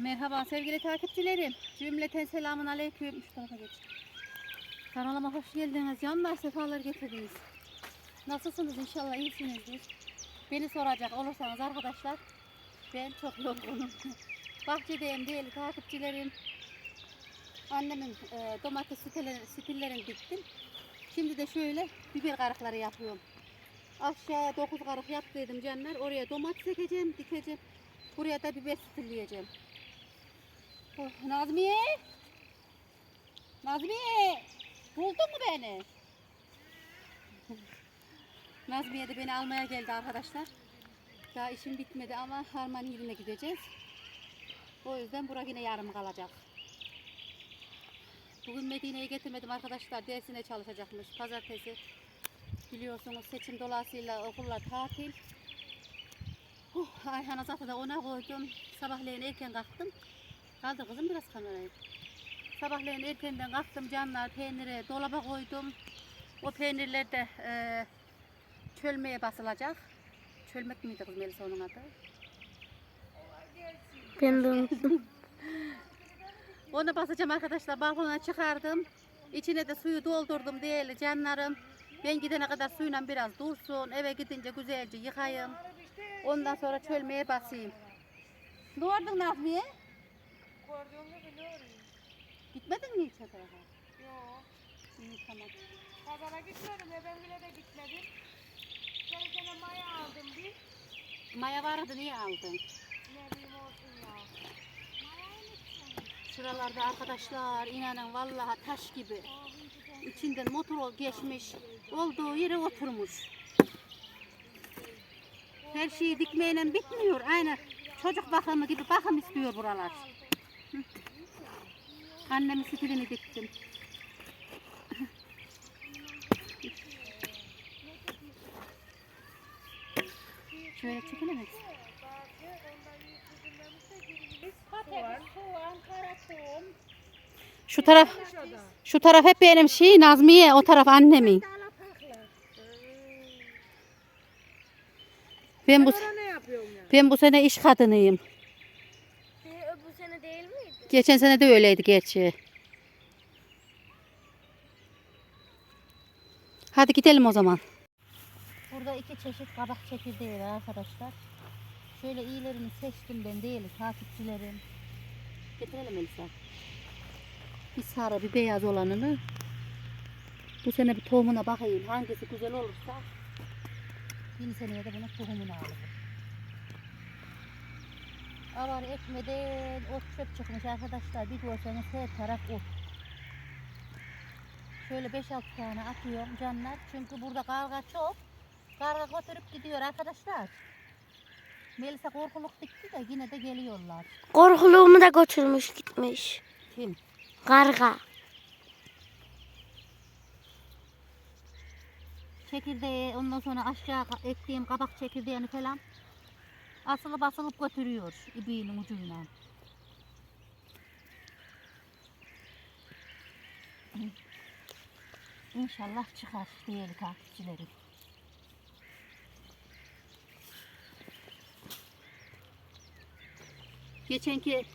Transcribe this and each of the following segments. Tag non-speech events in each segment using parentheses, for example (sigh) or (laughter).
Merhaba sevgili takipçilerim. Cümleten selamun aleyküm. Şu tarafa geç. Kanalıma hoş geldiniz. Yanlar sefalar getirdiniz. Nasılsınız? İnşallah iyisinizdir. Beni soracak olursanız arkadaşlar ben çok yorgunum. (laughs) Bahçedeyim değerli takipçilerim. Annemin e, domates sitelerini, stillerini diktim. Şimdi de şöyle biber karıkları yapıyorum. Aşağıya 9 karık yaptıydım canlar. Oraya domates ekeceğim, dikeceğim. Buraya da biber stilleyeceğim. Nazmiye! Nazmiye! Buldun mu beni? Nazmiye de beni almaya geldi arkadaşlar. Daha işim bitmedi ama harman yerine gideceğiz. O yüzden bura yine yarım kalacak. Bugün Medine'yi getirmedim arkadaşlar. Dersine çalışacakmış. Pazartesi biliyorsunuz seçim dolayısıyla okullar tatil. Oh, Ayhan'a zaten ona koydum. Sabahleyin erken kalktım. Kaldır kızım biraz kamerayı. Sabahleyin erkenden kalktım canlar peyniri dolaba koydum. O peynirler de e, çölmeye basılacak. Çölmek miydi kız Melisa onun adı? Ben de unuttum. (laughs) Onu basacağım arkadaşlar. Balkona çıkardım. İçine de suyu doldurdum değerli canlarım. Ben gidene kadar suyla biraz dursun. Eve gidince güzelce yıkayayım. Ondan sonra çölmeye basayım. Oldu Nazmiye? Gördüğünü biliyorum. Gitmedin mi o tarafa? Yok. İyi tamam. Pazara gitmedim. Eve bile de gitmedim. Sen sene maya aldım bir. Maya vardı niye aldın? Ne bileyim olsun ya. Şuralarda arkadaşlar inanın vallahi taş gibi. İçinden motor geçmiş. Olduğu yere oturmuş. Her şeyi dikmeyle bitmiyor. Aynı çocuk bakımı gibi bakım istiyor buralar. Annemin stilini diktim. Şöyle çekilemez. Soğan. Şu taraf şu taraf hep benim şey Nazmiye, o taraf annemin. Ben bu ben bu sene iş kadınıyım. bu sene değil miydi? Geçen sene de öyleydi gerçi. Hadi gidelim o zaman. Burada iki çeşit kabak çekirdeği var arkadaşlar. Şöyle iyilerini seçtim ben değil takipçilerim. Getirelim Elisa. Bir sarı bir beyaz olanını. Bu sene bir tohumuna bakayım. Hangisi güzel olursa yeni seneye de bunun tohumunu alırım. Avar ekmeden ot çöp çıkmış arkadaşlar. Bir görseniz her taraf ot. Şöyle 5-6 tane atıyorum canlar. Çünkü burada karga çok. Karga götürüp gidiyor arkadaşlar. Melisa korkuluk dikti de yine de geliyorlar. Korkuluğumu da götürmüş gitmiş. Kim? Karga. Çekirdeği ondan sonra aşağı ektiğim kabak çekirdeğini falan asılıp asılıp götürüyor ibiğinin ucuyla. İnşallah çıkar değerli takipçilerim. Geçenki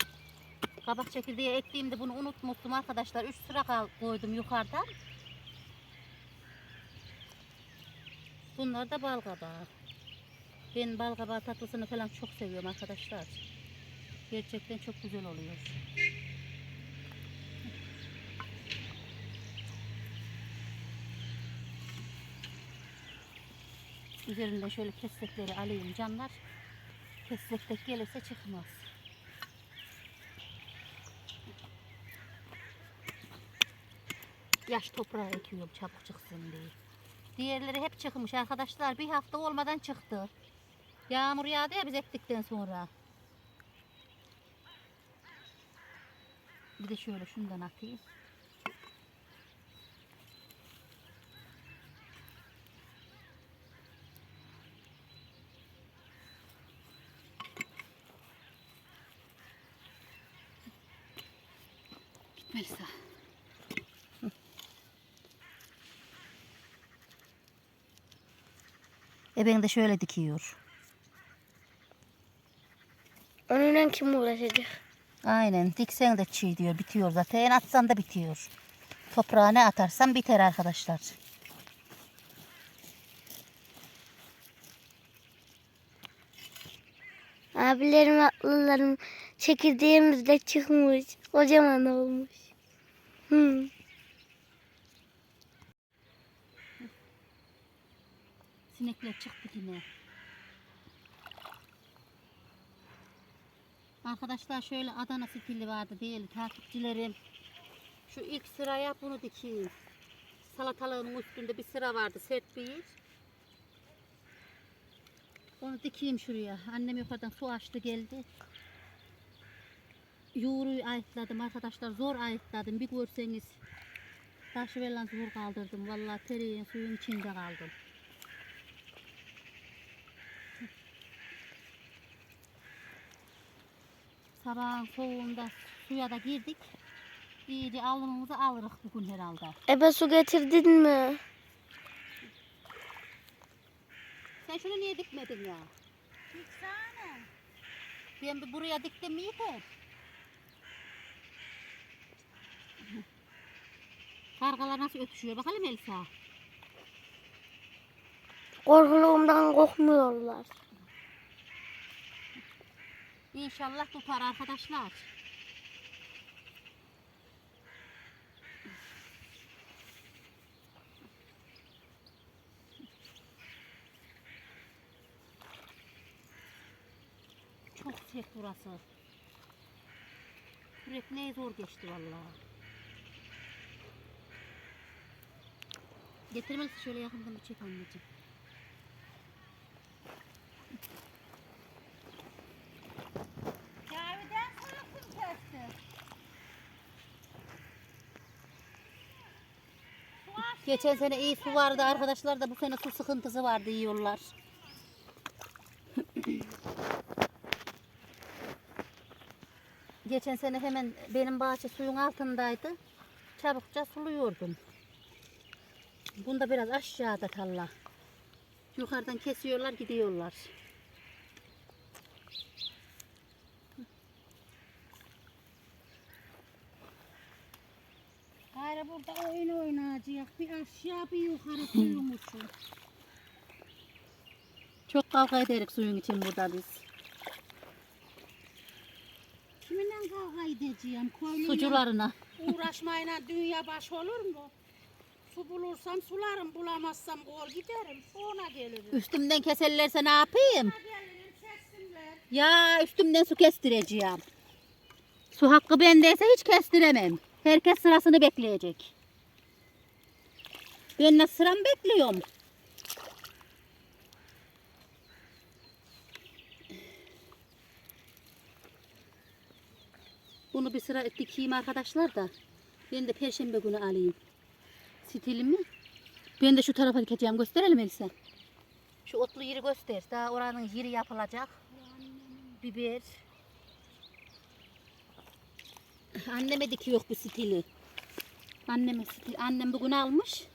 kabak çekirdeği ektiğimde bunu unutmuştum arkadaşlar. 3 sıra koydum yukarıdan. Bunlar da bal kabağı. Ben bal kabağı tatlısını falan çok seviyorum arkadaşlar. Gerçekten çok güzel oluyor. Üzerinden şöyle kestekleri alayım canlar. Kestek de gelirse çıkmaz. Yaş toprağa ekiyorum çabuk çıksın diye. Diğerleri hep çıkmış arkadaşlar. Bir hafta olmadan çıktı. Yağmur yağdı ya biz ektikten sonra. Bir de şöyle şundan atayım. Melisa. Eben de şöyle dikiyor. Onunla kim uğraşacak? Aynen diksen de çiğ diyor bitiyor zaten atsan da bitiyor. Toprağa ne atarsan biter arkadaşlar. Abilerim, ablalarım çekirdeğimiz de çıkmış. Kocaman olmuş. Hı. Sinekler çıktı yine. Arkadaşlar şöyle Adana stili vardı değil takipçilerim. Şu ilk sıraya bunu dikeyim. Salatalığın üstünde bir sıra vardı sert bir. Onu dikeyim şuraya. Annem yukarıdan su açtı geldi. Yoğuruyu ayıtladım arkadaşlar. Zor ayıtladım. Bir görseniz. Taşı verilen zor kaldırdım. Vallahi tereyağı suyun içinde kaldım. Sabahın soğuğunda suya da girdik. İyice alnımızı alırız bugün herhalde. Ebe su getirdin mi? Sen şunu niye dikmedin ya? Diksene. Ben bir buraya diktim mi yeter? Kargalar nasıl ötüşüyor bakalım Elsa. Korkuluğumdan korkmuyorlar. İnşallah tutar arkadaşlar. Çok sert burası. Kürek ne zor geçti vallahi. Getirmelisin şöyle yakından bir çek anneciğim. Kahveden sonra kim kesti? Geçen sene iyi su vardı arkadaşlar da bu sene su sıkıntısı vardı yiyorlar. (clears throat) Geçen sene hemen benim bahçe suyun altındaydı. Çabukça suluyordum. Bunda biraz aşağıda talla. Yukarıdan kesiyorlar gidiyorlar. Burada oyun oynayacak. Bir aşağı bir yukarı suyun. Çok kavga ederek suyun için burada biz. Kiminle kavga edeceğim? Köylüyle Sucularına. uğraşmayla dünya baş olur mu? Su bulursam sularım, bulamazsam kol giderim. Sonra gelirim. Üstümden keserlerse ne yapayım? Sonra gelirim, kessinler. Ya üstümden su kestireceğim. Su hakkı bendeyse hiç kestiremem. Herkes sırasını bekleyecek. Ben nasıl sıramı bekliyorum? Bunu bir sıra dikeyim arkadaşlar da. Ben de perşembe günü alayım. Stilimi. Ben de şu tarafa dikeceğim. Gösterelim Elisa. Şu otlu yeri göster. Daha oranın yeri yapılacak. Biber. Anneme dikiyor bu stili. Anneme stil. Annem bugün almış.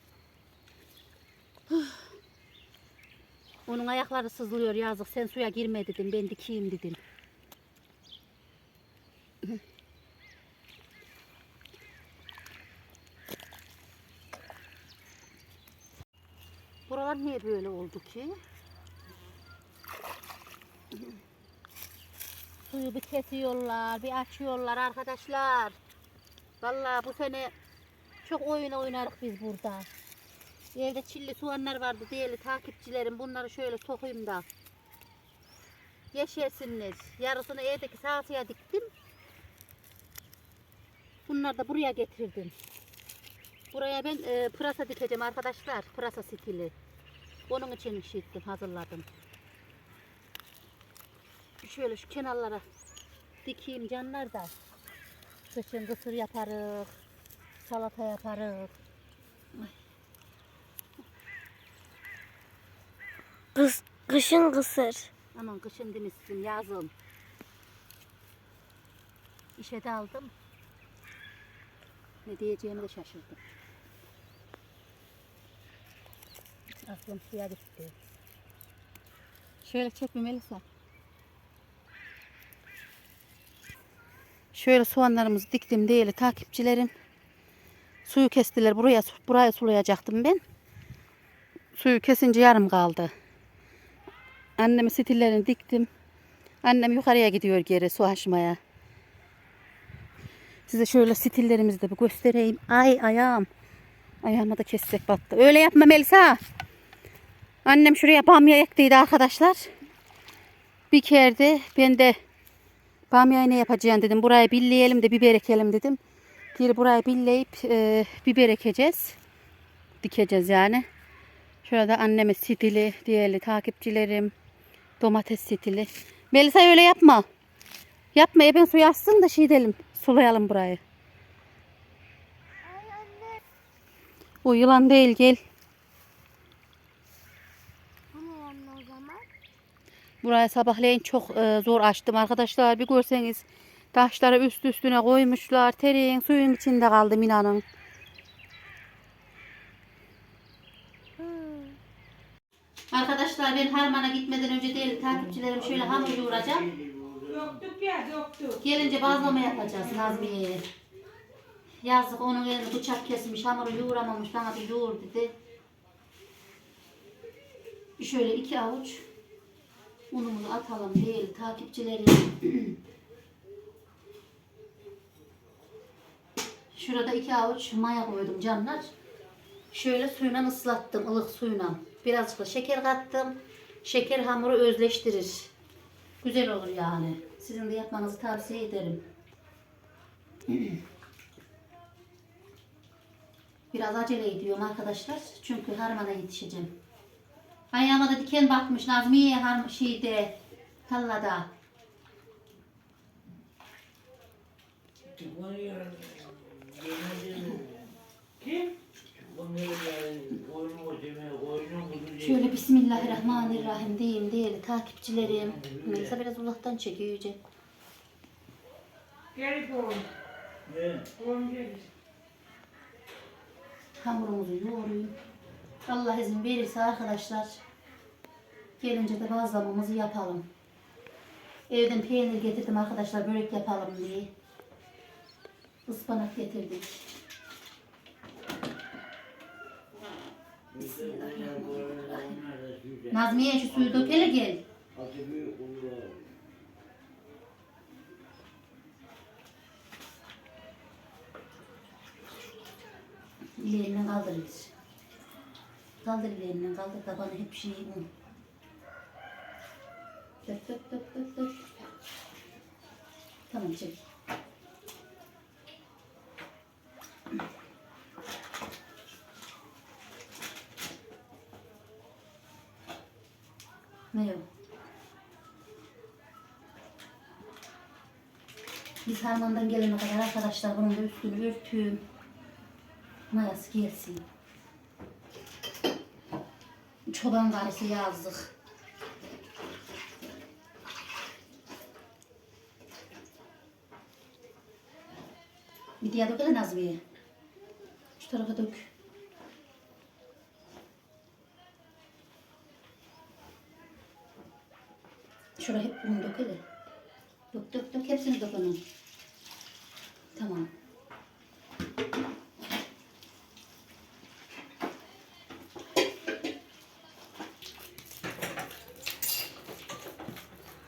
Onun ayakları sızlıyor yazık. Sen suya girme dedim. Ben dikeyim dedim. Buralar niye böyle oldu ki? Suyu bir kesiyorlar, bir açıyorlar arkadaşlar. Vallahi bu sene çok oyun oynarız biz burada. Evde çilli soğanlar vardı değerli takipçilerim. Bunları şöyle sokayım da. Yeşersinler. Yarısını evdeki saksıya diktim. Bunları da buraya getirdim. Buraya ben e, pırasa dikeceğim arkadaşlar. Pırasa stili. Onun için ettim, hazırladım. Şöyle şu kenarlara dikeyim canlar da. Kışın kısır yaparız. Salata yaparız. Kız, kışın kısır. Aman kışın demişsin yazın. İşe de aldım. Ne diyeceğimi de şaşırdım. Aklım suya gitti. Şöyle çekme Melisa. Şöyle soğanlarımızı diktim değil takipçilerim. Suyu kestiler. Buraya buraya sulayacaktım ben. Suyu kesince yarım kaldı. Annemin stillerini diktim. Annem yukarıya gidiyor geri su açmaya. Size şöyle stillerimizi de bir göstereyim. Ay ayağım. Ayağıma da kessek battı. Öyle yapma Melisa. Annem şuraya bamya ektiydi arkadaşlar. Bir kere ben de bamyayı ne yapacağım dedim. Burayı billeyelim de biber ekelim dedim. Geri burayı billeyip e, biber ekeceğiz. Dikeceğiz yani. Şurada anneme stili, diğerli takipçilerim. Domates stili. Melisa öyle yapma. Yapma ben suyu açsın da şey edelim. Sulayalım burayı. O yılan değil gel. Hani anne o zaman? Burayı sabahleyin çok e, zor açtım arkadaşlar. Bir görseniz taşları üst üstüne koymuşlar. Tereyin suyun içinde kaldı Mina'nın. Arkadaşlar ben harmana gitmeden önce değil takipçilerim şöyle hamur yoğuracağım. Döktük ya döktük. Gelince bazlama yapacağız Nazmiye'ye. Yazık onun elini bıçak kesmiş, hamuru yoğuramamış, bana bir yoğur dedi. Şöyle iki avuç unumuzu atalım değil takipçilerim. (clears throat) Şurada iki avuç maya koydum canlar. Şöyle suyla ıslattım, ılık suyla. Birazcık da şeker kattım. Şeker hamuru özleştirir. Güzel olur yani. Sizin de yapmanızı tavsiye ederim. (clears throat) Biraz acele ediyorum arkadaşlar. Çünkü harmana yetişeceğim. Ayağıma da diken batmış Nazmiye harm şeyde tallada. Kim? Şöyle Bismillahirrahmanirrahim diyeyim değerli takipçilerim. Melisa biraz uzaktan çekiyor oğlum. Oğlum gel. Hamurumuzu yoğurayım. Allah izin verirse arkadaşlar gelince de bazlamamızı yapalım. Evden peynir getirdim arkadaşlar börek yapalım diye. Ispanak getirdik. Nazmiye şu suyu dökele gel. Kaldır ilerinden kaldır tabanı hep şey un. Dök dök dök dök dök. Tamam çek. Yok? Biz harmandan gelene kadar arkadaşlar bunun da üstünü örtüyorum. Mayası gelsin. Çoban karısı yazdık. Bir diğer dökele Nazmiye. Şu tarafa dök. Şuraya hep un dökele. Dök dök dök hepsini dök. Tamam.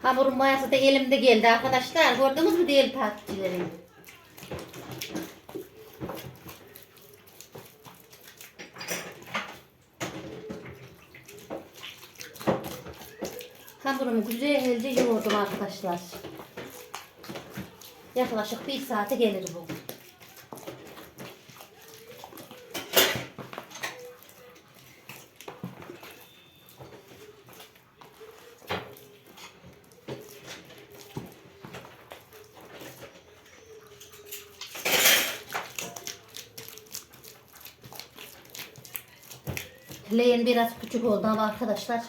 Hamurun mayası da elimde geldi arkadaşlar. Gördünüz mü değil takipçilerim? Hamurumu güzelce yoğurdum arkadaşlar. Yaklaşık bir saate gelir bu. Leğen biraz küçük oldu ama arkadaşlar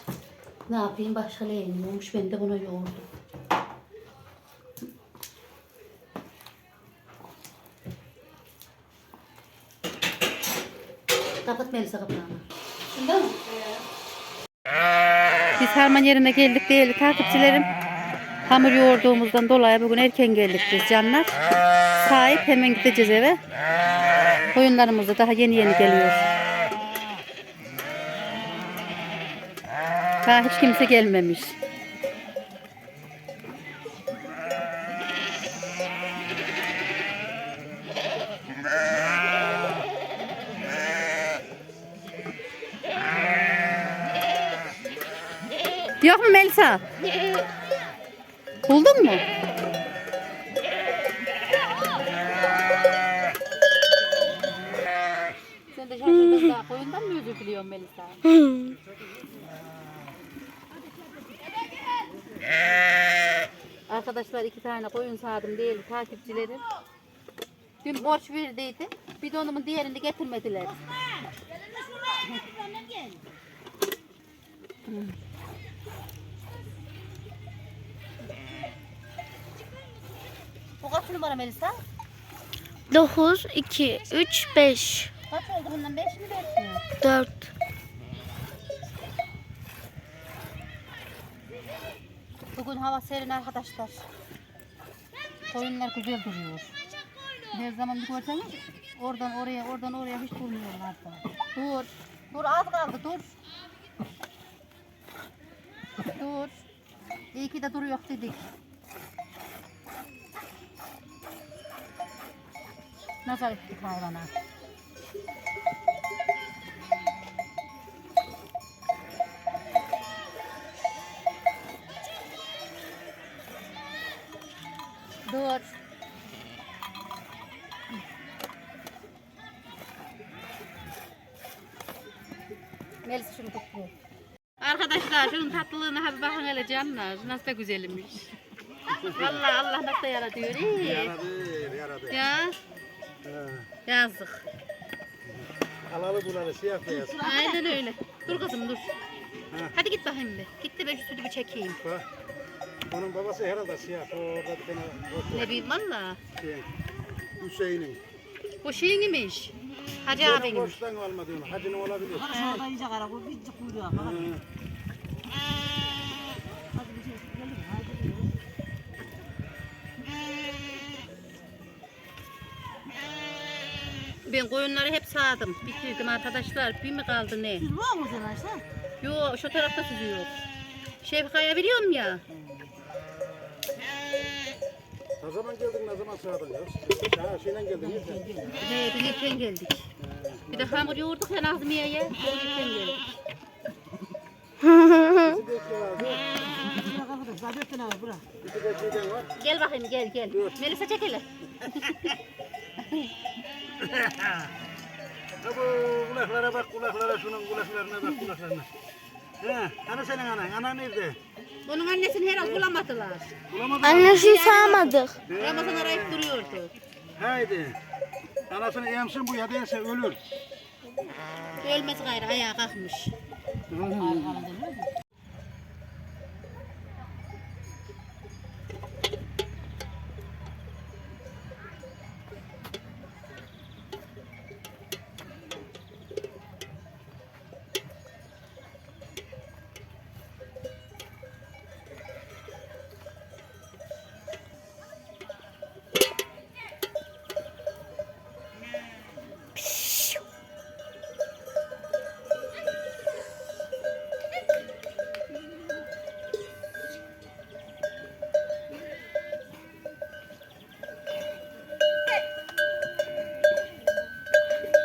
ne yapayım başka leğenim olmuş ben de buna yoğurdum. Kapat Melisa kapağını. Şunda mı? Biz harman yerine geldik değerli takipçilerim. Hamur yoğurduğumuzdan dolayı bugün erken geldik biz canlar. Sahip hemen gideceğiz eve. Koyunlarımız da daha yeni yeni geliyor. Daha hiç kimse gelmemiş. Yok mu Melisa? Buldun mu? Sen de şaşırdın koyundan mı özür diliyorsun Melisa? (laughs) Arkadaşlar iki tane koyun sağdım değil takipçilerim. Dün borç verdiydi. Bidonumun diğerini getirmediler. Bu kaç numara Melisa? 9, 2, 3, 5, Kaç oldu bundan? 5 mi 4 mü? 4. Bugün hava serin arkadaşlar. Koyunlar güzel duruyor. Her zaman bir görseniz oradan oraya oradan oraya hiç durmuyorlar da. Dur. Dur az kaldı dur. Dur. İyi ki de duruyor dedik. Nazar ettik hayvana. Dur. Melis şunu tuttu. Arkadaşlar şunun tatlılığına hadi bakın hele canlar. Nasıl da güzelmiş. Vallahi Allah nasıl da yaratıyor. iyi. Yaradı, yaradı. Ya Ha, yazık. Alalı bulalı siyah beyaz. Aynen öyle. Dur kızım dur. Ha. Hadi git bakayım bir. Git de ben şu sütü bir çekeyim. Bak. Onun babası herhalde siyah. O Orada bir tane bot Ne bileyim valla. Şey, Hüseyin'in. O şeyin imiş. Hacı Senin abinin. borçtan alma diyorsun. Hacının olabilir. Şurada iyice kara bu bir kuyruğa. Ha. Hadi bir şey gidiyoruz. Ben koyunları hep sağdım. Bitirdim arkadaşlar. Bir mi kaldı ne? Biz var mı sen Ayşe? Yo şu tarafta süzüyor. Şefkaya biliyorum ya. Ne zaman geldin, ne zaman sağdın ya? Ha, şeyle geldin. He biz erken geldik. Bir de hamur yoğurduk ya Nazmiye'ye. Erken geldik. Bizi bekliyorlar. Gel bakayım gel gel. Melisa çek hele. (laughs) Bu kulaklara bak, kulaklara şunun kulaklarına bak, kulaklarına. He, hani senin anan? Anan nerede? Onun annesini herhalde bulamadılar. Bulamadın mı? Annesini sağmadık. Ramazan arayıp duruyordu. Haydi. Anasını emsin bu ya değilse ölür. Ölmez gayrı ayağa kalkmış.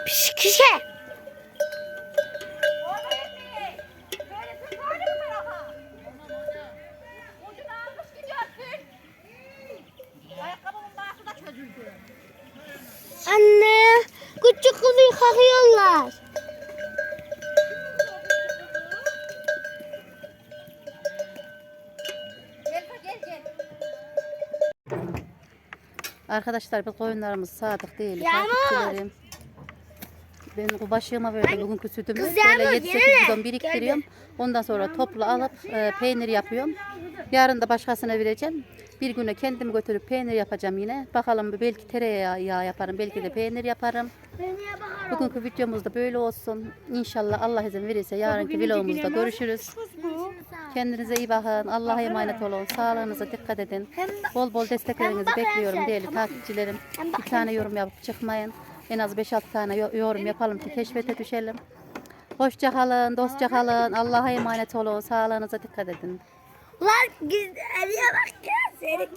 Pişkişe. Anne, küçük kızı yıkıyorlar. Arkadaşlar biz koyunlarımız sadık değil. Yağmur! Ben bu başlığıma verdim bugünkü sütümü. Kız Böyle Yağmur, 7 gene 8 mi? bidon biriktiriyorum. Ondan sonra toplu alıp e, peynir yapıyorum. Yarın da başkasına vereceğim. Bir güne kendim götürüp peynir yapacağım yine. Bakalım belki tereyağı yağ yaparım. Belki de peynir yaparım. Bugünkü videomuz da böyle olsun. İnşallah Allah izin verirse yarınki vlogumuzda görüşürüz. Kendinize iyi bakın. Allah'a emanet olun. Sağlığınıza dikkat edin. Bol bol desteklerinizi bekliyorum değerli takipçilerim. Bir tane yorum yapıp çıkmayın. En az 5-6 tane yo- yorum yapalım ki keşfete düşelim. Hoşça kalın, dostça kalın. Allah'a emanet olun. Sağlığınıza dikkat edin. Lan güzelliğe bak ya. Seni